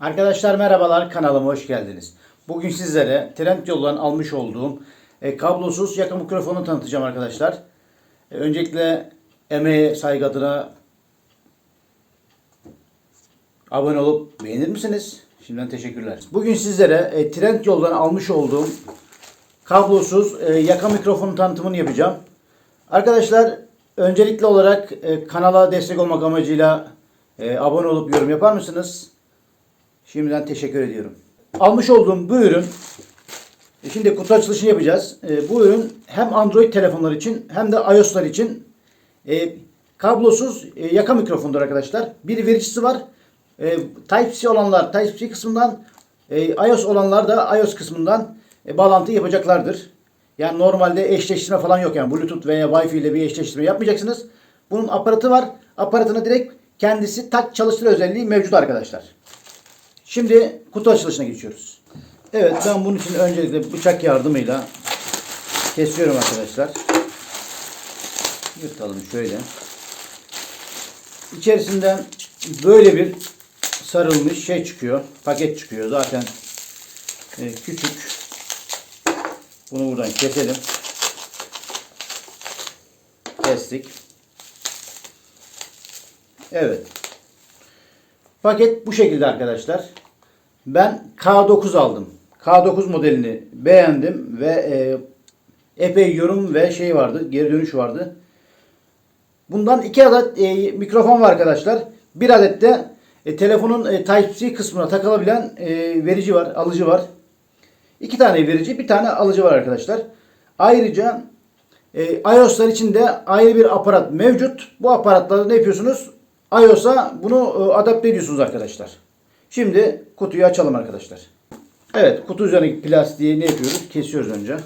Arkadaşlar merhabalar kanalıma hoş geldiniz. Bugün sizlere Trendyol'dan almış olduğum e, kablosuz yaka mikrofonu tanıtacağım arkadaşlar. E, öncelikle emeğe saygı adına abone olup beğenir misiniz? Şimdiden teşekkürler. Bugün sizlere e, Trendyol'dan almış olduğum kablosuz e, yaka mikrofonu tanıtımını yapacağım. Arkadaşlar öncelikli olarak e, kanala destek olmak amacıyla e, abone olup yorum yapar mısınız? Şimdiden teşekkür ediyorum. Almış olduğum bu ürün e, şimdi kutu açılışını yapacağız. E, bu ürün hem Android telefonlar için hem de iOS'lar için e, kablosuz e, yaka mikrofondur arkadaşlar. Bir vericisi var. E, Type-C olanlar Type-C kısmından e, iOS olanlar da iOS kısmından e, bağlantı yapacaklardır. Yani normalde eşleştirme falan yok yani Bluetooth veya Wi-Fi ile bir eşleştirme yapmayacaksınız. Bunun aparatı var. Aparatına direkt kendisi tak çalıştır özelliği mevcut arkadaşlar. Şimdi kutu açılışına geçiyoruz. Evet ben bunun için öncelikle bıçak yardımıyla kesiyorum arkadaşlar. Yırtalım şöyle. İçerisinden böyle bir sarılmış şey çıkıyor. Paket çıkıyor. Zaten e, küçük. Bunu buradan keselim. Kestik. Evet. Paket bu şekilde arkadaşlar. Ben K9 aldım. K9 modelini beğendim ve e, epey yorum ve şey vardı, geri dönüş vardı. Bundan iki adet e, mikrofon var arkadaşlar. Bir adet de e, telefonun e, Type-C kısmına takılabilen e, verici var, alıcı var. İki tane verici, bir tane alıcı var arkadaşlar. Ayrıca e, iOS'lar için de ayrı bir aparat mevcut. Bu aparatlarda ne yapıyorsunuz? iOS'a bunu e, adapte ediyorsunuz arkadaşlar. Şimdi kutuyu açalım arkadaşlar. Evet kutu üzerindeki plastiği ne yapıyoruz? Kesiyoruz önce.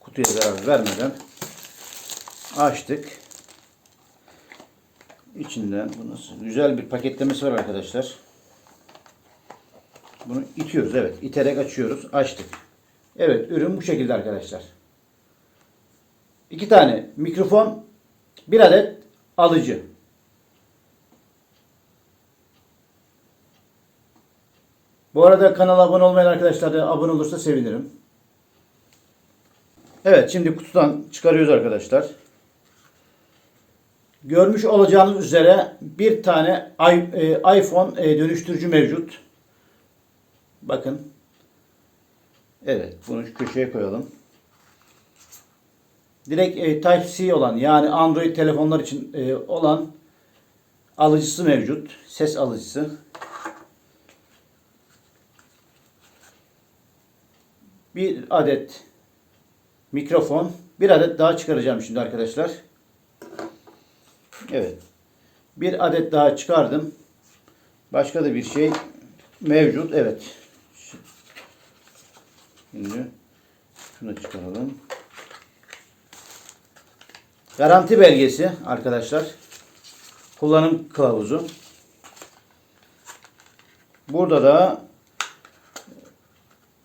Kutuya zarar vermeden. Açtık. İçinden bu nasıl? Güzel bir paketlemesi var arkadaşlar. Bunu itiyoruz. Evet. iterek açıyoruz. Açtık. Evet. Ürün bu şekilde arkadaşlar. İki tane mikrofon. Bir adet alıcı. Bu arada kanala abone olmayan arkadaşlar da abone olursa sevinirim. Evet şimdi kutudan çıkarıyoruz arkadaşlar. Görmüş olacağınız üzere bir tane e, iPhone e, dönüştürücü mevcut. Bakın. Evet bunu köşeye koyalım. Direkt e, Type-C olan yani Android telefonlar için e, olan alıcısı mevcut. Ses alıcısı. bir adet mikrofon, bir adet daha çıkaracağım şimdi arkadaşlar. Evet. Bir adet daha çıkardım. Başka da bir şey mevcut. Evet. Şimdi şunu çıkaralım. Garanti belgesi arkadaşlar. Kullanım kılavuzu. Burada da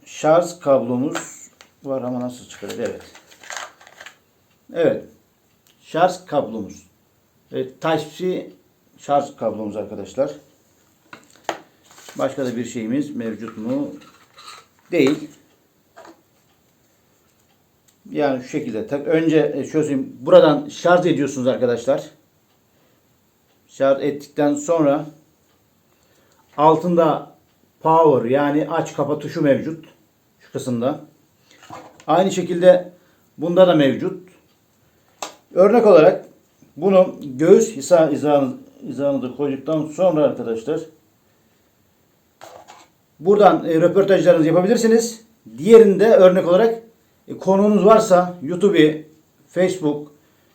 şarj kablomuz var ama nasıl çıkarır? Evet. Evet. Şarj kablomuz. Evet, Type-C şarj kablomuz arkadaşlar. Başka da bir şeyimiz mevcut mu? Değil. Yani şu şekilde. tak- Önce e, şöyle. Buradan şarj ediyorsunuz arkadaşlar. Şarj ettikten sonra altında power yani aç kapa tuşu mevcut. Şu kısımda. Aynı şekilde bunda da mevcut. Örnek olarak bunu göğüs hiza, hizanı, hizanı da koyduktan sonra arkadaşlar buradan e, röportajlarınızı yapabilirsiniz. Diğerinde örnek olarak konunuz varsa YouTube, Facebook,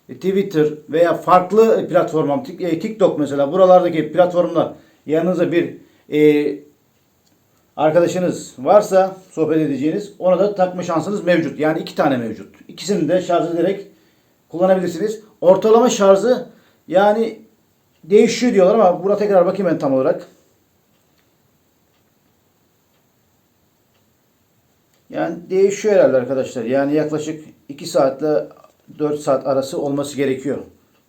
e, Twitter veya farklı e, platform, e, TikTok mesela buralardaki platformlar yanınıza bir e, arkadaşınız varsa sohbet edeceğiniz ona da takma şansınız mevcut. Yani iki tane mevcut. İkisini de şarj ederek kullanabilirsiniz. Ortalama şarjı yani değişiyor diyorlar ama burada tekrar bakayım ben tam olarak. Yani değişiyor herhalde arkadaşlar. Yani yaklaşık 2 saatle 4 saat arası olması gerekiyor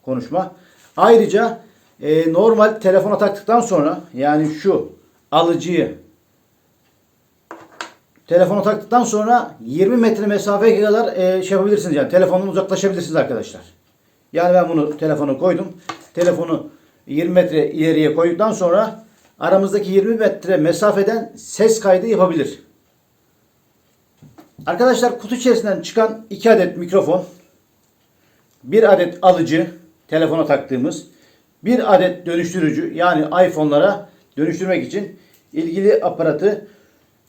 konuşma. Ayrıca e, normal telefona taktıktan sonra yani şu alıcıyı telefona taktıktan sonra 20 metre mesafeye kadar e, şey yapabilirsiniz yani telefondan uzaklaşabilirsiniz arkadaşlar. Yani ben bunu telefonu koydum. Telefonu 20 metre ileriye koyduktan sonra aramızdaki 20 metre mesafeden ses kaydı yapabilir. Arkadaşlar kutu içerisinden çıkan 2 adet mikrofon, 1 adet alıcı, telefona taktığımız, 1 adet dönüştürücü yani iPhone'lara dönüştürmek için ilgili aparatı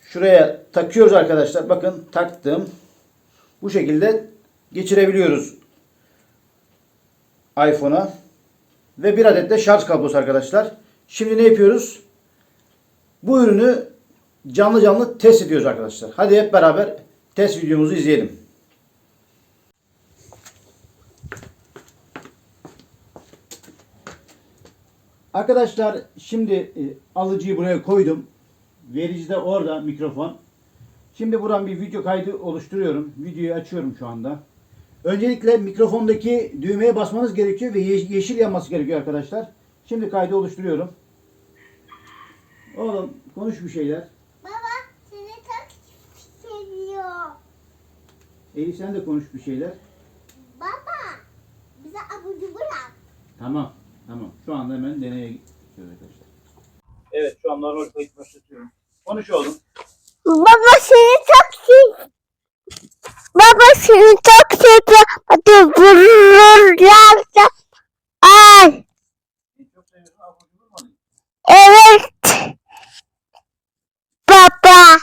şuraya takıyoruz arkadaşlar. Bakın taktım. Bu şekilde geçirebiliyoruz iPhone'a. Ve bir adet de şarj kablosu arkadaşlar. Şimdi ne yapıyoruz? Bu ürünü canlı canlı test ediyoruz arkadaşlar. Hadi hep beraber test videomuzu izleyelim. Arkadaşlar şimdi e, alıcıyı buraya koydum. Verici de orada mikrofon. Şimdi buradan bir video kaydı oluşturuyorum. Videoyu açıyorum şu anda. Öncelikle mikrofondaki düğmeye basmanız gerekiyor ve ye- yeşil yanması gerekiyor arkadaşlar. Şimdi kaydı oluşturuyorum. Oğlum konuş bir şeyler. Baba seni çok seviyor. Eli sen de konuş bir şeyler. Baba bize abucu bırak. Tamam. Tamam. Şu anda hemen deneye geçiyoruz arkadaşlar. Evet şu an normal kayıt başlatıyorum. Konuş oğlum. Baba seni çok seviyor. Baba seni çok seviyor. Hadi. Ay Seni çok seviyorum. Abone olmalıyım. evet. Baba.